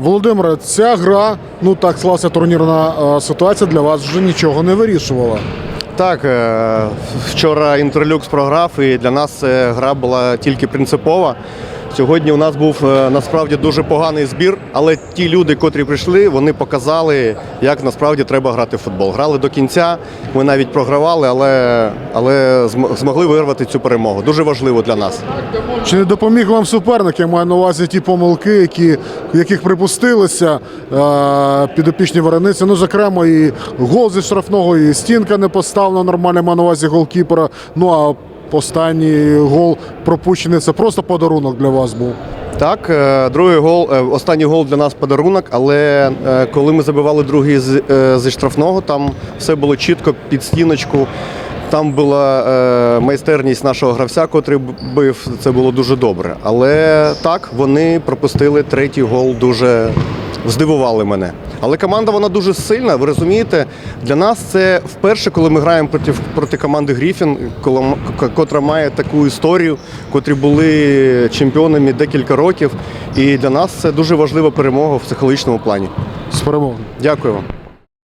Володимире, ця гра, ну так склалася турнірна е, ситуація, для вас вже нічого не вирішувала. Так, е, вчора Інтерлюкс програв, і для нас е, гра була тільки принципова. Сьогодні у нас був е, насправді дуже поганий збір, але ті люди, котрі прийшли, вони показали, як насправді треба грати в футбол. Грали до кінця, ми навіть програвали, але, але змогли вирвати цю перемогу. Дуже важливо для нас. Чи не допоміг вам суперник? Я маю на увазі ті помилки, які, яких припустилися е, підопічні варениці. Ну, зокрема, і гол зі штрафного, і стінка не поставлена нормально, маю на увазі голкіпера. Ну а останній гол пропущений. Це просто подарунок для вас був. Так, е, другий гол, е, останній гол для нас подарунок, але е, коли ми забивали другий зі штрафного, там все було чітко під стіночку. Там була е, майстерність нашого гравця, котрий бив. Це було дуже добре. Але так, вони пропустили третій гол, дуже здивували мене. Але команда вона дуже сильна. Ви розумієте, для нас це вперше, коли ми граємо проти, проти команди Гріфін, котра має таку історію, котрі були чемпіонами декілька років. І для нас це дуже важлива перемога в психологічному плані. З перемогою. Дякую вам.